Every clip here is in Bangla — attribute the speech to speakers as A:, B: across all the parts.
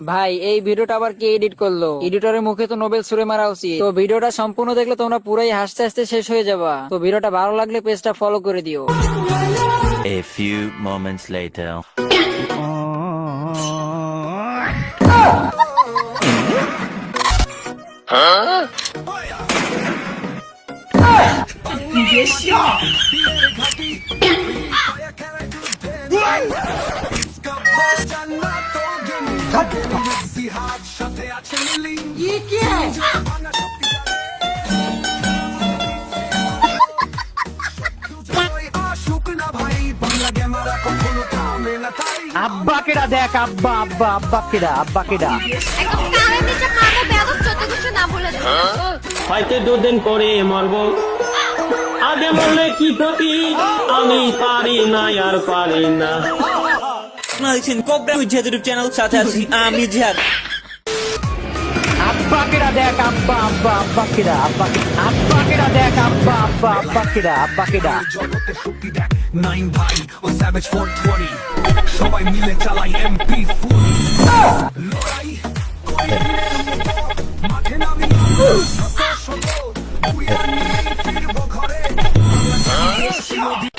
A: ভাই এই ভিডিওটা আবার কে এডিট করল? এডিটরের মুখে তো নোবেল সুরে মারা উচিত। তো ভিডিওটা সম্পূর্ণ দেখলে তোমরা পুরাই হাসতে হাসতে শেষ হয়ে যাবা। তো ভিডিওটা ভালো লাগলে পেজটা ফলো করে দিও।
B: A few moments later.
C: আব্বা কেডা দেখ আব্বা আব্বা আব্বা কেডা আব্বা কেডা?
D: হয়তো দুদিন পরে মরব। আগে মরলে কি ক্ষতি? আমি পারি না আর পারি না।
E: আপনারা দেখছেন কোবরা জিহাদ ইউটিউব চ্যানেল সাথে আছি আমি জিহাদ।
C: আব্বা কেডা দেখ আব্বা আব্বা আব্বা কেডা আব্বা আব্বা কেডা দেখ আব্বা আব্বা আব্বা কেডা আব্বা কেডা।
F: জগতে শক্তি দেখ নাইন ভাই ও স্যাভেজ ফোর টোয়েন্টি সবাই মিলে চালাই এমপি ফুল লড়াই মাঠে নামি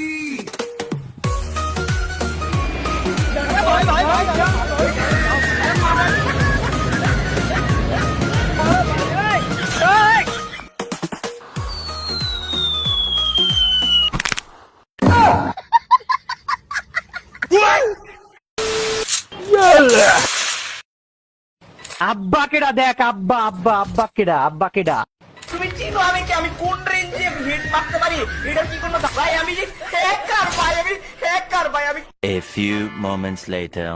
F: করি
C: আব্বা কেডা দেখ আব্বা আব্বা আব্বা কেডা আব্বা কেডা?
E: তুমি চিনো আমি কি আমি কোন রেঞ্জে হিট মারতে পারি এটা কি কোনো ভাই আমি যে হ্যাকার ভাই আমি হ্যাকার ভাই আমি
B: A few moments later.